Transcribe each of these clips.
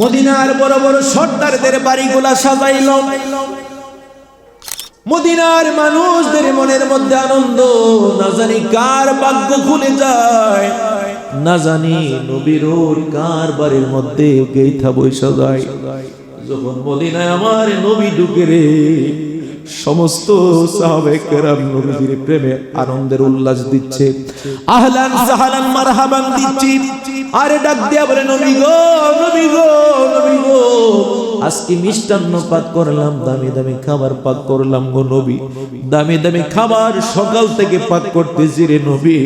মদিনার বড় বড় সর্দারদের বাড়িগুলা সাজাইল। মদিনার মানুষদের মনের মধ্যে আনন্দ, না জানি কার ভাগ্য খুলে যায়, না জানি নবীর কার বাড়ির মধ্যে গেইথা বৈশা যায়। যখন মদিনায় আমার নবী ঢুকে রে সমস্ত প্রেমে আনন্দের উল্লাস দিচ্ছে। আহলান সাহালান মারহাবান দিচ্ছি। আরে ডাক দিয়া বলে, নবী গো নবী গো নবী গো। আজকে মিষ্টান্ন পাক করলাম, দামি দামি খাবার পাক করলাম গো নবী। দামি দামি খাবার সকাল থেকে পাক করতেছি রে নবী।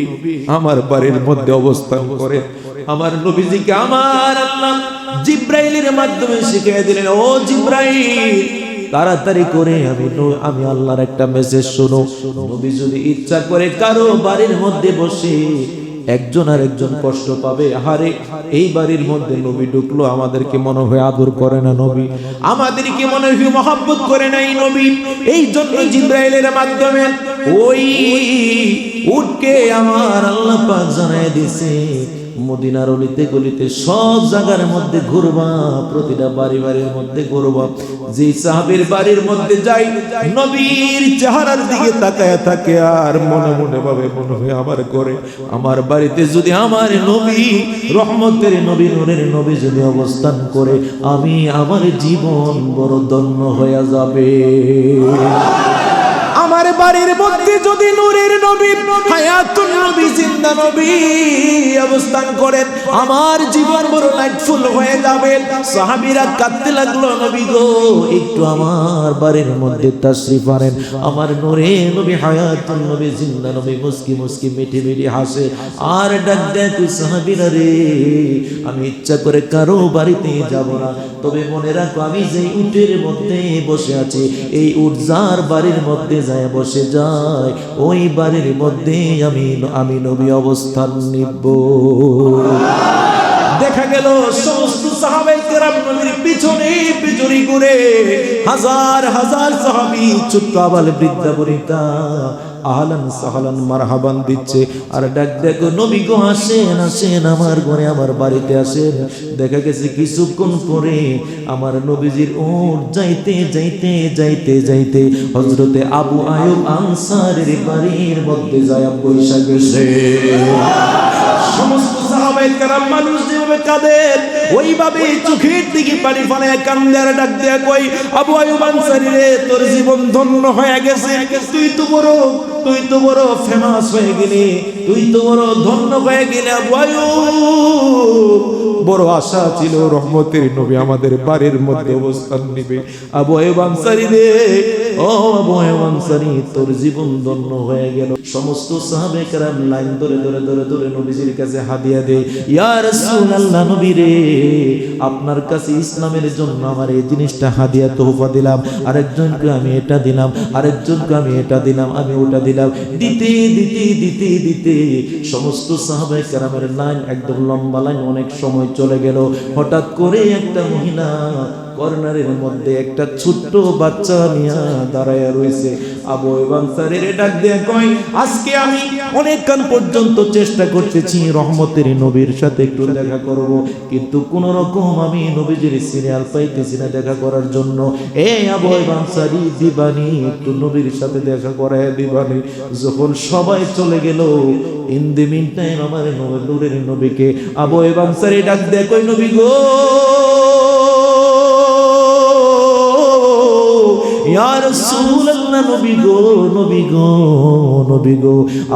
আমার বাড়ির মধ্যে অবস্থান করে আমার নবীজিকে আমার আল্লাহ জিব্রাইলের মাধ্যমে শিখিয়ে দিলেন, ও জিব্রাইল তাড়াতাড়ি করে আমি আমি আল্লাহর একটা মেসেজ শুনো। নবী যদি ইচ্ছা করে কারও বাড়ির মধ্যে বসে একজন আর একজন কষ্ট পাবে হারে এই বাড়ির মধ্যে নবী ঢুকলো, আমাদেরকে মনে হয় আদর করে না নবী। আমাদেরকে মনে হয় মহাব্বত করে নাই নবী। এই জন্য জিব্রাইলের মাধ্যমে ওই উঠকে আমার আল্লাহ পাক জানায় দিছে। মদিনার অলিতে গলিতে সব জায়গার মধ্যে ঘুরবা, প্রতিটা বাড়ি বাড়ির মধ্যে ঘুরবা। যে সাহাবের বাড়ির মধ্যে যাই, নবীর চেহারার দিকে তাকায় থাকে আর মনে মনে ভাবে, মনে হয় আমার করে আমার বাড়িতে যদি আমার নবী, রহমতের নবী, নূরের নবী যদি অবস্থান করে, আমি আমার জীবন বড় ধন্য হয়ে যাবে। আমার বাড়ির মধ্যে যদি নূরের নবী হায়াতুন নবী জিন্দা নবী অবস্থান করেন আমার জীবন বড় লাইটফুল হয়ে যাবে। সাহাবীরা কাঁদতে লাগল, নবী গো, একটু আমার বাড়ির মধ্যে তাশরিফ আনেন। আমার নূরে নবী হায়াতুন নবী, জিন্দা নবী, মুস্কি মুস্কি, মিঠি মিঠি হাসে। আর ডাক দেয়, তুই সাহাবীরা রে, আমি ইচ্ছা করে কারও বাড়িতে যাব না। তবে মনে রাখো, আমি যে উটের মধ্যে বসে আছি, এই উট যার বাড়ির মধ্যে যায়, বসে যায়, ওই বাড়ির মধ্যে আমি আমি নবী অবস্থান নিব। দেখা গেল সমস্ত পিছনে হাজার হাজার সাহাবি ছোট্ট আবাল বৃদ্ধা বনিতা আহলান সাহলান মারহাবান দিচ্ছে। আর ডাক নবী গো, আসেন আসেন, আমার ঘরে, আমার বাড়িতে আসেন। দেখা গেছে কিছুক্ষণ পরে আমার নবীজির ওর যাইতে যাইতে যাইতে যাইতে হজরতে আবু আয়ুব আনসারের বাড়ির মধ্যে যায় বৈশাখ সমস্ত তোর জীবন ধন্য হয়ে গেছে। তুই তো বড়, তুই তো বড় ফেমাস হয়ে গেলি, তুই তো বড় ধন্য হয়ে গেলে আবু আয়ুব। বড় আশা ছিল, রহমতের নবী আমাদের বাড়ির মধ্যে অবস্থান নিবে। আবু আয়ুব রে, ও আবু আয়ুব তোর জীবন ধন্য হয়ে গেল। সমস্ত সাহাবে কেরাম লাইন ধরে ধরে ধরে ধরে নবীজির কাছে হাদিয়া দেয়, ইয়া রাসূলুল্লাহ নবী রে, আপনার কাছে ইসলামের জন্য আমার এই জিনিসটা হাদিয়া তোহফা দিলাম। আরেকজনকে আমি এটা দিলাম, আরেকজনকে আমি এটা দিলাম, আমি ওটা দিলাম। দিতে দিতে দিতে দিতে সমস্ত সাহাবে কেরামের লাইন একদম লম্বা লাইন, অনেক সময় চলে গেল। হঠাৎ করে একটা মহিলা কর্নারের মধ্যে একটা ছোট্ট বাচ্চা নিয়া দাঁড়ায় রয়েছে আবু এবং স্যারের ডাক দিয়ে কয়, আজকে আমি অনেকক্ষণ পর্যন্ত চেষ্টা করতেছি রহমতের নবীর সাথে একটু দেখা করব, কিন্তু কোন রকম আমি নবীজির সিরিয়াল পাইতেছি না দেখা করার জন্য। এ আবু এবং সারি, দিবানি, একটু নবীর সাথে দেখা করায় দিবানি। যখন সবাই চলে গেল, ইন দি মিন টাইম আমার নূরের নবীকে, আবু এবং সারি ডাক দিয়ে কই নবী গো ইয়া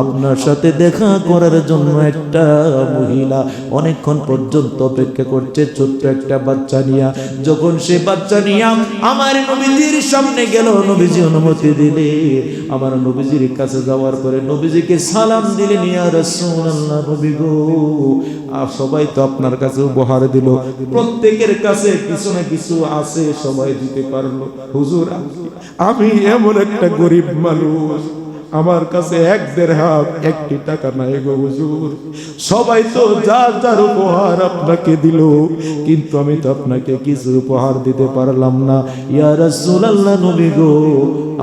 আপনার সাথে দেখা করার জন্য একটা মহিলা অনেকক্ষণ পর্যন্ত অপেক্ষা করছে, ছোট্ট একটা বাচ্চা নিয়া। যখন সে বাচ্চা নিয়া আমার নবীজির সামনে গেল, নবীজি অনুমতি দিলে। আমার নবীজির কাছে যাওয়ার পরে নবীজিকে সালাম আর সবাই তো আপনার কাছে উপহার দিল। প্রত্যেকের কাছে কিছু না কিছু আছে, সবাই দিতে পারল। হুজুর, আমি এমন একটা গরিব মানুষ আমার কাছে এক দেড় হাত, একটি টাকা নাই গো হুজুর। সবাই তো যার যার উপহার আপনাকে দিল, কিন্তু আমি তো আপনাকে কিছু উপহার দিতে পারলাম না। ইয়া রাসূলুল্লাহ নবী গো,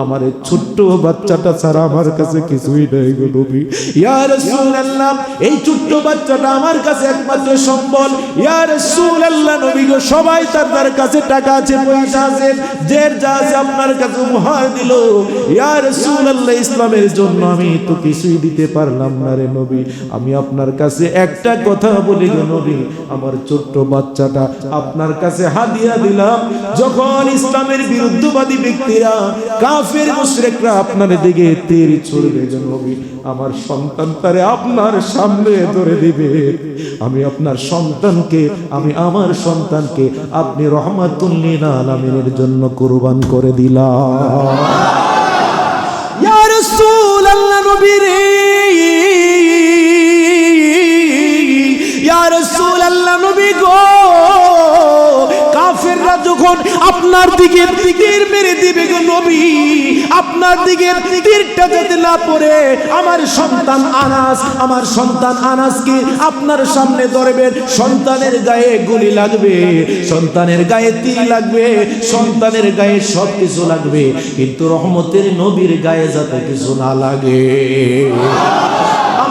আমার এই ছোট্ট বাচ্চাটা ছাড়া আমার কাছে কিছুই নাই গো নবী। ইয়া রাসূলুল্লাহ, এই ছোট্ট বাচ্চাটা আমার কাছে একমাত্র সম্বল। ইয়া রাসূলুল্লাহ নবী গো, সবাই তার তার কাছে টাকা আছে, পয়সা আছে, যে যা আছে আপনার কাছে উপহার দিল। ইয়া রাসূলুল্লাহ ইসলামের জন্য আমি তো কিছুই দিতে পারলাম না রে নবী। আমি আপনার কাছে একটা কথা বলি গো নবী। আমার ছোট্ট বাচ্চাটা আপনার কাছে হাদিয়া দিলাম, যখন ইসলামের বিরুদ্ধবাদী ব্যক্তিরা, কাফের মুশরিকরা আপনার দিকে তীর ছুড়বে গো নবী। আমার সন্তান তারে আপনার সামনে ধরে দিবে। আমি আপনার সন্তানকে, আমি আমার সন্তানকে আপনি রহমাতুল্লিল আলামিনের জন্য কুরবান করে দিলাম। রাসূলুল্লাহ নবী রে আল্লাহ নবী গো। কাফেররা যখন আপনার দিকে তীর মেরে দিবে গো নবী, আপনার দিকে তীরটা যাতে না পড়ে, আমার সন্তান আনাস, আমার সন্তান আনাসকে আপনার সামনে ধরবেন সন্তানের গায়ে গুলি লাগবে, সন্তানের গায়ে তীর লাগবে, সন্তানের গায়ে সব কিছু লাগবে, কিন্তু রহমতের নবীর গায়ে যাতে কিছু না লাগে।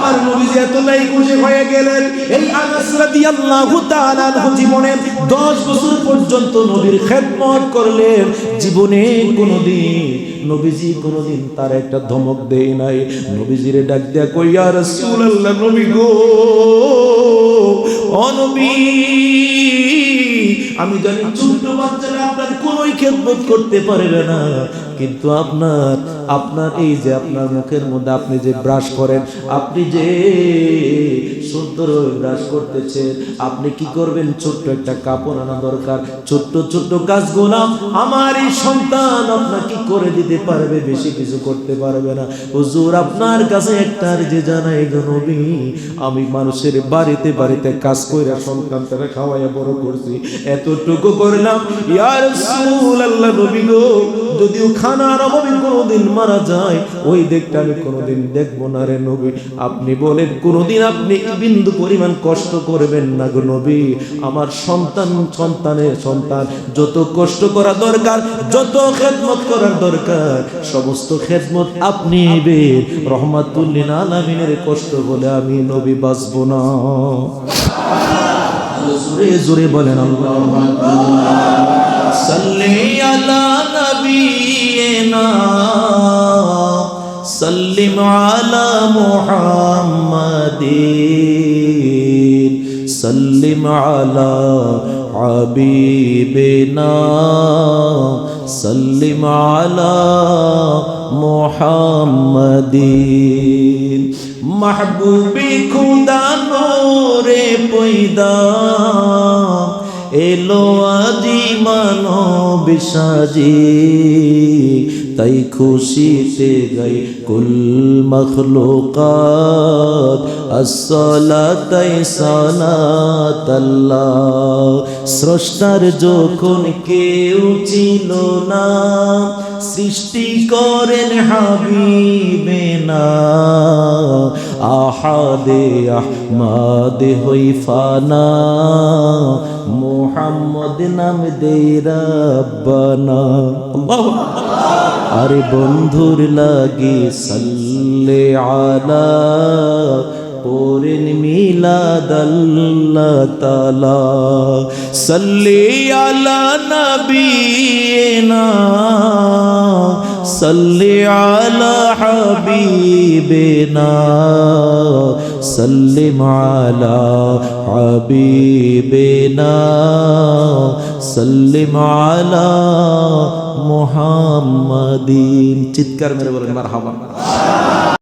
আমার নবী যে এতটাই খুশি হয়ে গেলেন। এই আনাস রাদিয়াল্লাহু তাআলা আনহু জীবনে 10 বছর পর্যন্ত নবীর খেদমত করলেন। জীবনে কোনোদিন নবীজি কোনোদিন তার একটা ধমক দেয় নাই। নবীজিরে ডাক দেয়া কই ইয়া রাসূলুল্লাহ, নবী গো, ও নবী আমি জানি ছোট্ট বাচ্চারা আপনার কোনোই খেদমত করতে পারবে না। কিন্তু আপনার আপনার এই যে আপনার মুখের মধ্যে আপনি যে ব্রাশ করেন, আপনি যে সুন্দর ব্রাশ করতেছেন, আপনি কি করবেন? ছোট্ট একটা কাপড় আনা দরকার। ছোট্ট ছোট্ট কাজগুলো আমার এই সন্তান আপনার কি করে দিতে পারবে? বেশি কিছু করতে পারবে না। হুজুর, আপনার কাছে একটা যে জানাই নবী, আমি মানুষের বাড়িতে বাড়িতে কাজ কইরা সন্তান তারা খাওয়াইয়া বড় করছি। এতটুকু করলাম। ইয়ার আল্লাহ নবী গো, যদিও খানার অভাবে কোনোদিন মারা যায়, ওই দেখটা আমি কোনোদিন দেখব না রে নবী। আপনি বলেন, কোনোদিন আপনি বিন্দু পরিমাণ কষ্ট করবেন না গো নবী। আমার সন্তান সন্তানের সন্তান, যত কষ্ট করা দরকার, যত খেদমত করার দরকার, সমস্ত খেদমত আপনি রহমাতুল্লিন আলামিনের কষ্ট বলে আমি নবী বাঁচবো না। জোরে জোরে বলেন সাল্লিম আলা মুহাম্মাদিন সাল্লিম আলা হাবিবিনা সাল্লিম আলা মাহবুবি খুদা নোরে পয়দা। এলো আজি মানব সাজি, তাই খুশিতে গাই কুল মখলুকাত। আসসালাতাই সালাত আল্লাহ স্রষ্টার যখন কেউ ছিল না, সৃষ্টি করেন হাবিবে না। আহাদে আহমাদে হই ফানা মোহাম্মদ নাম দে আরে বন্ধুর লাগে সাল্লে আলা পরেন মিলাদ আল্লাহ তালা সাল্লি আলা নবীনা। সাল্লি আলা হাবিবিনা। সাল্লিম আলা হাবিবিনা। সাল্লিম আলা মুহাম্মাদিন। চিৎকার মেরে বলেন, মারহাবা।